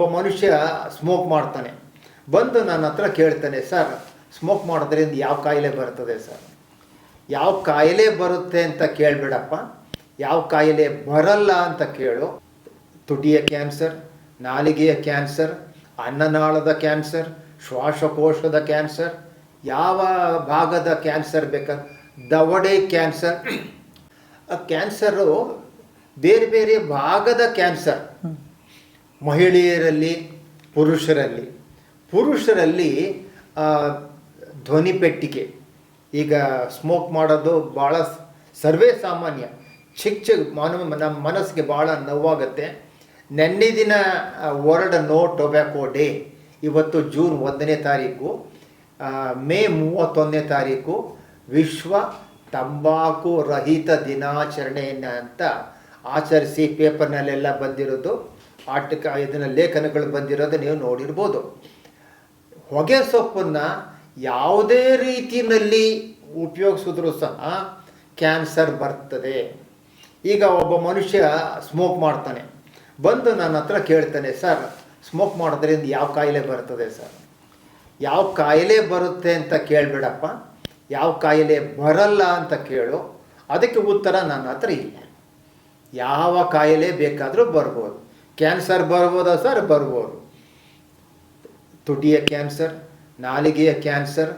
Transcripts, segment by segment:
ಒಬ್ಬ ಮನುಷ್ಯ ಸ್ಮೋಕ್ ಮಾಡ್ತಾನೆ. ಬಂದು ನನ್ನ ಹತ್ರ ಕೇಳ್ತಾನೆ ಸರ್ ಸ್ಮೋಕ್ ಮಾಡೋದ್ರಿಂದ ಯಾವ ಕಾಯಿಲೆ ಬರ್ತದೆ ಸರ್ ಯಾವ ಕಾಯಿಲೆ ಬರುತ್ತೆ ಅಂತ ಕೇಳಬೇಡಪ್ಪ. ಯಾವ ಕಾಯಿಲೆ ಬರಲ್ಲ ಅಂತ ಕೇಳು. ತುಟಿಯ ಕ್ಯಾನ್ಸರ್, ನಾಲಿಗೆಯ ಕ್ಯಾನ್ಸರ್, ಅನ್ನನಾಳದ ಕ್ಯಾನ್ಸರ್, ಶ್ವಾಸಕೋಶದ ಕ್ಯಾನ್ಸರ್, ಯಾವ ಭಾಗದ ಕ್ಯಾನ್ಸರ್ ಬೇಕಾದ ದವಡೆ ಕ್ಯಾನ್ಸರ್. ಆ ಕ್ಯಾನ್ಸರು ಬೇರೆ ಬೇರೆ ಭಾಗದ ಕ್ಯಾನ್ಸರ್. ಮಹಿಳೆಯರಲ್ಲಿ, ಪುರುಷರಲ್ಲಿ. ಪುರುಷರಲ್ಲಿ ಧ್ವನಿ ಪೆಟ್ಟಿಗೆ. ಈಗ ಸ್ಮೋಕ್ ಮಾಡೋದು ಭಾಳ ಸರ್ವೇ ಸಾಮಾನ್ಯ. ಚಿಕ್ಕ ಚಿಕ್ಕ ಮಾನವ, ನಮ್ಮ ಮನಸ್ಸಿಗೆ ಭಾಳ ನೋವಾಗುತ್ತೆ. ನೆನ್ನೆ ದಿನ ವರ್ಲ್ಡ್ ನೋ ಟೊಬ್ಯಾಕೋ ಡೇ ಇವತ್ತು ಜೂನ್ ಒಂದನೇ ತಾರೀಕು. ಮೇ ಮೂವತ್ತೊಂದನೇ ತಾರೀಕು. ವಿಶ್ವ ತಂಬಾಕು ರಹಿತ ದಿನಾಚರಣೆಯನ್ನು ಅಂತ ಆಚರಿಸಿ ಪೇಪರ್ನಲ್ಲೆಲ್ಲ ಬಂದಿರೋದು. ಆರ್ಟಿಕ ಇದನ್ನು ಲೇಖನಗಳು ಬಂದಿರೋದು ನೀವು ನೋಡಿರ್ಬೋದು. ಹೊಗೆ ಸೊಪ್ಪನ್ನು ಯಾವುದೇ ರೀತಿಯಲ್ಲಿ ಉಪಯೋಗಿಸಿದ್ರೂ ಸಹ ಕ್ಯಾನ್ಸರ್ ಬರ್ತದೆ. ಈಗ ಒಬ್ಬ ಮನುಷ್ಯ ಸ್ಮೋಕ್ ಮಾಡ್ತಾನೆ. ಬಂದು ನನ್ನ ಹತ್ರ ಕೇಳ್ತಾನೆ, ಸರ್, ಸ್ಮೋಕ್ ಮಾಡೋದ್ರಿಂದ ಯಾವ ಕಾಯಿಲೆ ಬರ್ತದೆ ಸರ್? ಯಾವ ಕಾಯಿಲೆ ಬರುತ್ತೆ ಅಂತ ಕೇಳಬೇಡಪ್ಪ. ಯಾವ ಕಾಯಿಲೆ ಬರಲ್ಲ ಅಂತ ಕೇಳು. ಅದಕ್ಕೆ ಉತ್ತರ ನನ್ನ ಹತ್ರ ಇಲ್ಲ. ಯಾವ ಕಾಯಿಲೆ ಬೇಕಾದರೂ ಬರ್ಬೋದು. ಕ್ಯಾನ್ಸರ್ ಬರ್ಬೋದಾ ಸರ್? ಬರ್ಬೋದು. ತುಟಿಯ ಕ್ಯಾನ್ಸರ್, ನಾಲಿಗೆಯ ಕ್ಯಾನ್ಸರ್,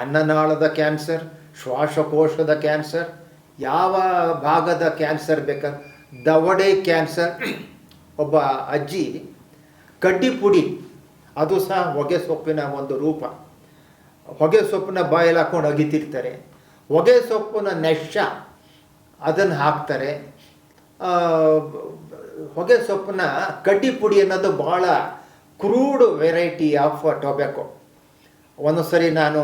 ಅನ್ನನಾಳದ ಕ್ಯಾನ್ಸರ್, ಶ್ವಾಸಕೋಶದ ಕ್ಯಾನ್ಸರ್, ಯಾವ ಭಾಗದ ಕ್ಯಾನ್ಸರ್ ಬೇಕಾದ್ರೆ ದವಡೆ ಕ್ಯಾನ್ಸರ್. ಒಬ್ಬ ಅಜ್ಜಿ ಕಡ್ಡಿ ಪುಡಿ, ಅದು ಸಹ ಹೊಗೆ ಸೊಪ್ಪಿನ ಒಂದು ರೂಪ. ಹೊಗೆ ಸೊಪ್ಪನ್ನ ಬಾಯಲ್ಲಿ ಹಾಕೊಂಡು ಅಗಿತಿರ್ತಾರೆ. ಹೊಗೆ ಸೊಪ್ಪಿನ ನೆಶ, ಅದನ್ನು ಹಾಕ್ತಾರೆ. ಹೊಗೆ ಸೊಪ್ಪನ್ನ ಕಡ್ಡಿ ಪುಡಿ ಅನ್ನೋದು ಭಾಳ ಕ್ರೂಡ್ ವೆರೈಟಿ ಆಫ್ ಟೊಬ್ಯಾಕೊ ಒಂದೊಂದು ಸರಿ ನಾನು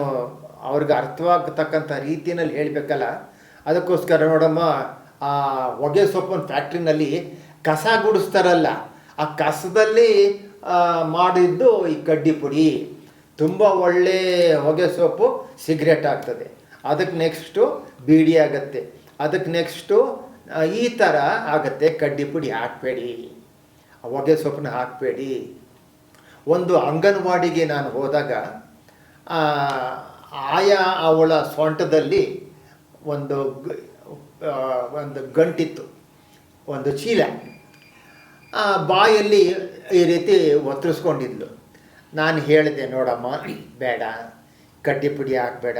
ಅವ್ರಿಗೆ ಅರ್ಥವಾಗತಕ್ಕಂಥ ರೀತಿಯಲ್ಲಿ ಹೇಳಬೇಕಲ್ಲ, ಅದಕ್ಕೋಸ್ಕರ ನೋಡಮ್ಮ, ಆ ಹೊಗೆ ಸೊಪ್ಪಿನ ಫ್ಯಾಕ್ಟ್ರಿನಲ್ಲಿ ಕಸ ಗುಡಿಸ್ತಾರಲ್ಲ, ಆ ಕಸದಲ್ಲಿ ಮಾಡಿದ್ದು ಈ ಕಡ್ಡಿ ಪುಡಿ. ತುಂಬ ಒಳ್ಳೆ ಹೊಗೆ ಸೊಪ್ಪು ಸಿಗರೇಟ್ ಆಗ್ತದೆ. ಅದಕ್ಕೆ ನೆಕ್ಸ್ಟು ಬೀಡಿ ಆಗತ್ತೆ. ಅದಕ್ಕೆ ನೆಕ್ಸ್ಟು ಈ ಥರ ಆಗತ್ತೆ. ಕಡ್ಡಿ ಪುಡಿ ಹಾಕಬೇಡಿ. ಹೊಗೆ ಸೊಪ್ಪನ್ನ ಹಾಕಬೇಡಿ. ಒಂದು ಅಂಗನವಾಡಿಗೆ ನಾನು ಹೋದಾಗ ಆಯಾ ಅವಳ ಸೊಂಟದಲ್ಲಿ ಒಂದು ಒಂದು ಗಂಟಿತ್ತು. ಒಂದು ಚೀಲ. ಬಾಯಲ್ಲಿ ಈ ರೀತಿ ಒತ್ತರಿಸ್ಕೊಂಡಿದ್ಲು ನಾನು ಹೇಳಿದೆ, ನೋಡಮ್ಮ, ಬೇಡ. ಕಡ್ಡಿ ಪುಡಿ ಹಾಕಬೇಡ.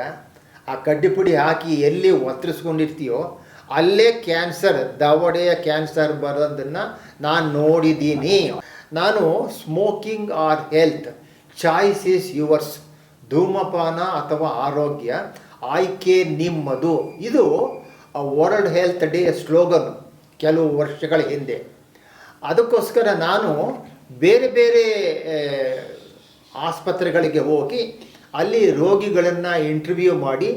ಆ ಕಡ್ಡಿ ಪುಡಿ ಹಾಕಿ ಎಲ್ಲಿ ಒತ್ತರಿಸ್ಕೊಂಡಿರ್ತೀಯೋ ಅಲ್ಲೇ ಕ್ಯಾನ್ಸರ್ ದವಡೆಯ ಕ್ಯಾನ್ಸರ್ ಬರೋದನ್ನು ನಾನು ನೋಡಿದ್ದೀನಿ ನಾನು smoking or health, choice is yours, ಧೂಮಪಾನ ಅಥವಾ ಆರೋಗ್ಯ, ಆಯ್ಕೆ ನಿಮ್ಮದು. ಇದು ವರ್ಲ್ಡ್ ಹೆಲ್ತ್ ಡೇ ಸ್ಲೋಗನ್ ಕೆಲವು ವರ್ಷಗಳ ಹಿಂದೆ. ಅದಕ್ಕೋಸ್ಕರ ನಾನು ಬೇರೆ ಬೇರೆ ಆಸ್ಪತ್ರೆಗಳಿಗೆ ಹೋಗಿ ಅಲ್ಲಿ ರೋಗಿಗಳನ್ನು ಇಂಟರ್ವ್ಯೂ ಮಾಡಿ,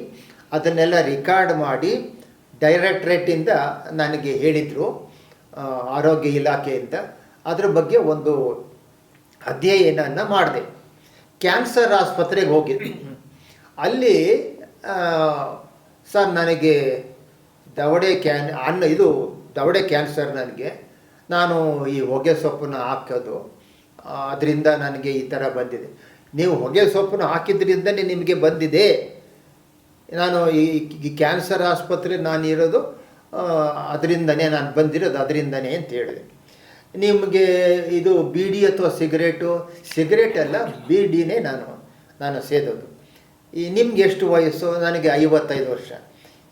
ಅದನ್ನೆಲ್ಲ ರೆಕಾರ್ಡ್ ಮಾಡಿ ಡೈರೆಕ್ಟ್ರೇಟಿಂದ ನನಗೆ ಹೇಳಿದರು ಆರೋಗ್ಯ ಇಲಾಖೆಯಿಂದ ಅದರ ಬಗ್ಗೆ ಒಂದು ಅಧ್ಯಯನ ಮಾಡಿದೆ. ಕ್ಯಾನ್ಸರ್ ಆಸ್ಪತ್ರೆಗೆ ಹೋಗಿದ್ದೆ. ಅಲ್ಲಿ ಸರ್ ನನಗೆ ದವಡೆ ಕ್ಯಾನ್, ಅನ್ನ, ಇದು ದವಡೆ ಕ್ಯಾನ್ಸರ್ ನನಗೆ. ನಾನು ಈ ಹೊಗೆ ಸೊಪ್ಪನ್ನು ಹಾಕೋದು ಅದರಿಂದ ನನಗೆ ಈ ಥರ ಬಂದಿದೆ. ನೀವು ಹೊಗೆ ಸೊಪ್ಪನ್ನು ಹಾಕಿದ್ರಿಂದನೇ ನಿಮಗೆ ಬಂದಿದೆ. ನಾನು ಈ ಕ್ಯಾನ್ಸರ್ ಆಸ್ಪತ್ರೆ ನಾನು ಇರೋದು ಅದರಿಂದನೇ ನಾನು ಬಂದಿರೋದು, ಅದರಿಂದನೇ ಅಂತ ಹೇಳಿದೆ. ನಿಮಗೆ ಇದು ಬೀಡಿ ಅಥವಾ ಸಿಗರೇಟು, ಸಿಗರೇಟ್ ಅಲ್ಲ, ಬೀಡಿನೇ ನಾನು ನಾನು ಸೇದೋದು. ಈ ನಿಮ್ಗೆ ಎಷ್ಟು ವಯಸ್ಸು? ನನಗೆ ಐವತ್ತೈದು ವರ್ಷ.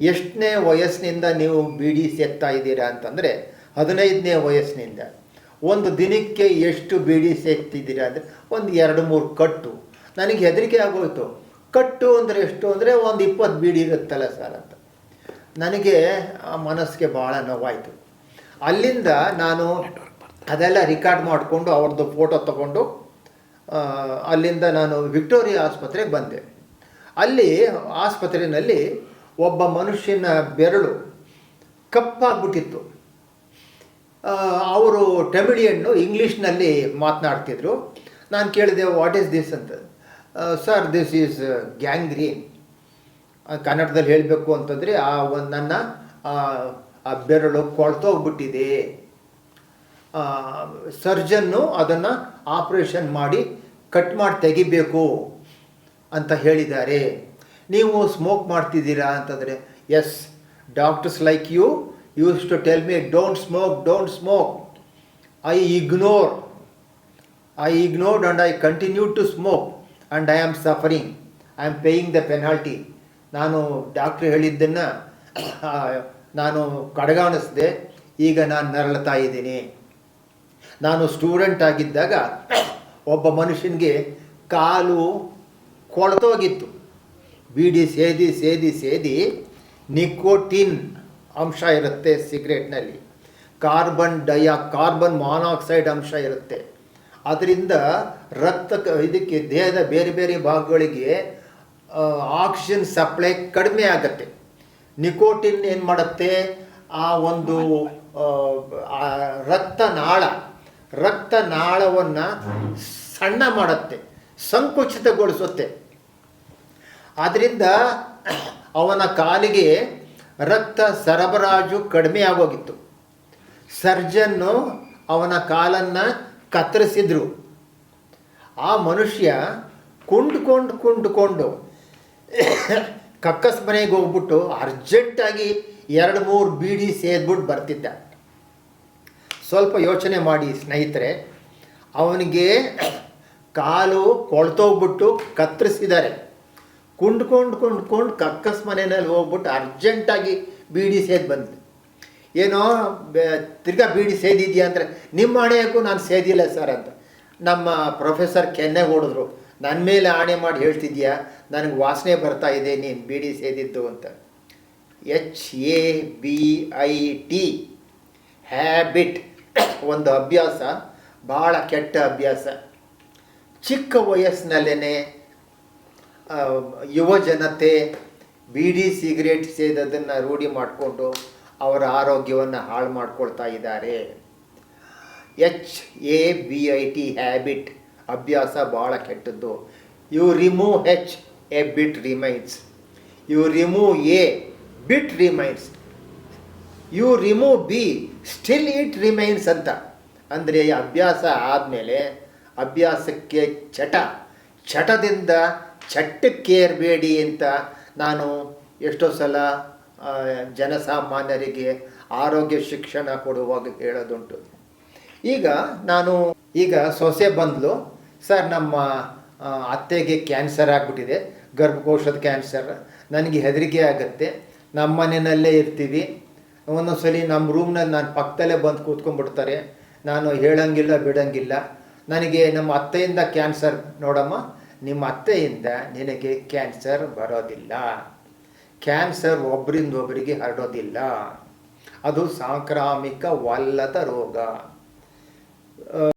ಎಷ್ಟನೇ ವಯಸ್ಸಿನಿಂದ ನೀವು ಬೀಡಿ ಸೇಗ್ತಾ ಇದ್ದೀರಾ ಅಂತಂದರೆ, ಹದಿನೈದನೇ ವಯಸ್ಸಿನಿಂದ. ಒಂದು ದಿನಕ್ಕೆ ಎಷ್ಟು ಬೀಡಿ ಸೇಗ್ತಿದ್ದೀರಾ ಅಂದರೆ, ಒಂದು ಎರಡು ಮೂರು ಕಟ್ಟು. ನನಗೆ ಹೆದರಿಕೆ ಆಗೋಯ್ತು. ಕಟ್ಟು ಅಂದರೆ ಎಷ್ಟು ಅಂದರೆ ಒಂದು ಇಪ್ಪತ್ತು ಬೀಡಿ ಇರುತ್ತಲ್ಲ ಸರ್ ಅಂತ. ನನಗೆ ಆ ಮನಸ್ಸಿಗೆ ಭಾಳ ನೋವಾಯಿತು. ಅಲ್ಲಿಂದ ನಾನು ಅದೆಲ್ಲ ರಿಕಾರ್ಡ್ ಮಾಡಿಕೊಂಡು ಅವ್ರದ್ದು ಫೋಟೋ ತಗೊಂಡು ಅಲ್ಲಿಂದ ನಾನು ವಿಕ್ಟೋರಿಯಾ ಆಸ್ಪತ್ರೆಗೆ ಬಂದೆ. ಅಲ್ಲಿ ಆಸ್ಪತ್ರೆಯಲ್ಲಿ ಒಬ್ಬ ಮನುಷ್ಯನ ಬೆರಳು ಕಪ್ಪಾಗ್ಬಿಟ್ಟಿತ್ತು. ಅವರು ಟೆಮಿಡಿಯನ್ನು ಇಂಗ್ಲೀಷ್ನಲ್ಲಿ ಮಾತನಾಡ್ತಿದ್ರು. ನಾನು ಕೇಳಿದೆ ವಾಟ್ ಈಸ್ ದಿಸ್ ಅಂತ. ಸರ್ ದಿಸ್ ಈಸ್ ಗ್ಯಾಂಗ್ರೀನ್ ಕನ್ನಡದಲ್ಲಿ ಹೇಳಬೇಕು ಅಂತಂದರೆ ಆ ಒಂದು ನನ್ನ ಆ, ಬೆರಳು ಕೊಳ್ತೋಗ್ಬಿಟ್ಟಿದೆ ಸರ್ಜನ್ನು ಅದನ್ನು ಆಪ್ರೇಷನ್ ಮಾಡಿ ಕಟ್ ಮಾಡಿ ತೆಗಿಬೇಕು ಅಂತ ಹೇಳಿದ್ದಾರೆ. ನೀವು ಸ್ಮೋಕ್ ಮಾಡ್ತಿದ್ದೀರಾ ಅಂತಂದರೆ yes doctors like you use to tell me don't smoke don't smoke I ignore I ignored and I continue to smoke and I am suffering I am paying the penalty ನಾನು doctor ಹೇಳಿದ್ದನ್ನು ನಾನು ಕಡೆಗಾಣಿಸಿದೆ. ಈಗ ನಾನು ನರಳುತ್ತಾ ಇದ್ದೀನಿ. ನಾನು student ಆಗಿದ್ದಾಗ, ಒಬ್ಬ ಮನುಷ್ಯನಿಗೆ ಕಾಲು ಕೊಳತೋಗಿತ್ತು. ಬೀಡಿ ಸೇದಿ ಸೇದಿ ಸೇದಿ ನಿಕೋಟಿನ್ ಅಂಶ ಇರುತ್ತೆ ಸಿಗರೇಟ್ನಲ್ಲಿ ಕಾರ್ಬನ್ ಡಯಾ ಕಾರ್ಬನ್ ಮಾನಾಕ್ಸೈಡ್ ಅಂಶ ಇರುತ್ತೆ. ಅದರಿಂದ ರಕ್ತ ಇದಕ್ಕೆ ದೇಹದ ಬೇರೆ ಬೇರೆ ಭಾಗಗಳಿಗೆ ಆಕ್ಸಿಜನ್ ಸಪ್ಲೈ ಕಡಿಮೆ ಆಗುತ್ತೆ. ನಿಕೋಟಿನ್ ಏನು ಮಾಡುತ್ತೆ? ಆ ಒಂದು ರಕ್ತನಾಳ, ರಕ್ತನಾಳವನ್ನು ಸಣ್ಣ ಮಾಡುತ್ತೆ, ಸಂಕುಚಿತಗೊಳಿಸುತ್ತೆ. ಆದ್ದರಿಂದ ಅವನ ಕಾಲಿಗೆ ರಕ್ತ ಸರಬರಾಜು ಕಡಿಮೆ ಆಗೋಗಿತ್ತು. ಸರ್ಜನ್ನು ಅವನ ಕಾಲನ್ನು ಕತ್ತರಿಸಿದ್ರು. ಆ ಮನುಷ್ಯ ಕುಂಡ್ಕೊಂಡು ಕುಂಡ್ಕೊಂಡು ಕಕ್ಕಸ್ ಮನೆಗೆ ಹೋಗ್ಬಿಟ್ಟು ಅರ್ಜೆಂಟಾಗಿ ಎರಡು ಮೂರು ಬೀಡಿ ಸೇದ್ಬಿಟ್ಟು ಬರ್ತಿದ್ದ. ಸ್ವಲ್ಪ ಯೋಚನೆ ಮಾಡಿ ಸ್ನೇಹಿತರೆ, ಅವನಿಗೆ ಕಾಲು ಕೊಳ್ತೋಗ್ಬಿಟ್ಟು ಕತ್ತರಿಸಿದ್ದಾರೆ. ಕುಂಡ್ಕೊಂಡು ಕುಂಡ್ಕೊಂಡು ಕಕ್ಕಸ್ ಮನೆಯಲ್ಲಿ ಹೋಗ್ಬಿಟ್ಟು ಅರ್ಜೆಂಟಾಗಿ ಬೀಡಿ ಸೇದ್ ಬಂದಿದೆ ಏನೋ ತಿರ್ಗಾ ಬೀಡಿ ಸೇದಿದ್ಯಾ ಅಂದರೆ, ನಿಮ್ಮ ಹಣೆಯಕ್ಕೂ ನಾನು ಸೇದಿಲ್ಲ ಸರ್ ಅಂತ. ನಮ್ಮ ಪ್ರೊಫೆಸರ್ ಕೆನ್ನೆ ಹೊಡೆದ್ರು. ನನ್ನ ಮೇಲೆ ಆಣೆ ಮಾಡಿ ಹೇಳ್ತಿದ್ಯಾ, ನನಗೆ ವಾಸನೆ ಬರ್ತಾ ಇದೆ, ನೀನು ಬೀಡಿ ಸೇದಿದ್ದು ಅಂತ. H A B I T habit ಒಂದು ಅಭ್ಯಾಸ ಭಾಳ ಕೆಟ್ಟ ಅಭ್ಯಾಸ. ಚಿಕ್ಕ ವಯಸ್ಸಿನಲ್ಲೇ ಯುವ ಜನತೆ ಬೀಡಿ ಸಿಗರೇಟ್ ಸೇದೋದನ್ನು ರೂಢಿ ಮಾಡಿಕೊಂಡು ಅವರ ಆರೋಗ್ಯವನ್ನು ಹಾಳು ಮಾಡ್ಕೊಳ್ತಾ ಇದ್ದಾರೆ. H A B I T habit ಅಭ್ಯಾಸ ಭಾಳ ಕೆಟ್ಟದ್ದು. You remove H A bit remains you remove A bit remains you remove B still it remains ಅಂತ. ಅಂದರೆ ಅಭ್ಯಾಸ ಆದಮೇಲೆ ಅಭ್ಯಾಸಕ್ಕೆ ಚಟ, ಚಟದಿಂದ ಚಟ್ಟಕ್ಕೇರಬೇಡಿ ಅಂತ ನಾನು ಎಷ್ಟೋ ಸಲ ಜನಸಾಮಾನ್ಯರಿಗೆ ಆರೋಗ್ಯ ಶಿಕ್ಷಣ ಕೊಡುವಾಗ ಹೇಳೋದುಂಟು. ಈಗ ನಾನು, ಈಗ ಸೊಸೆ ಬಂದಲು. ಸರ್, ನಮ್ಮ ಅತ್ತೆಗೆ ಕ್ಯಾನ್ಸರ್ ಆಗಿಬಿಟ್ಟಿದೆ, ಗರ್ಭಕೋಶದ ಕ್ಯಾನ್ಸರ್. ನನಗೆ ಹೆದರಿಕೆ ಆಗುತ್ತೆ. ನಮ್ಮ ಮನೆಯಲ್ಲೇ ಇರ್ತೀವಿ. ಒಂದೊಂದ್ಸಲಿ ಸಲ ನಮ್ಮ ರೂಮ್ನಲ್ಲಿ ನಾನು ಪಕ್ಕದಲ್ಲೇ ಬಂದು ಕೂತ್ಕೊಂಡ್ಬಿಡ್ತಾರೆ. ನಾನು ಹೇಳಂಗಿಲ್ಲ, ಬಿಡಂಗಿಲ್ಲ. ನನಗೆ ನಮ್ಮ ಅತ್ತೆಯಿಂದ ಕ್ಯಾನ್ಸರ್ ನೋಡಮ್ಮ, ನಿಮ್ಮ ಅತ್ತೆಯಿಂದ ನಿನಗೆ ಕ್ಯಾನ್ಸರ್ ಬರೋದಿಲ್ಲ. ಕ್ಯಾನ್ಸರ್ ಒಬ್ಬರಿಂದ ಒಬ್ಬರಿಗೆ ಹರಡೋದಿಲ್ಲ. ಅದು ಸಾಂಕ್ರಾಮಿಕವಲ್ಲದ ರೋಗ.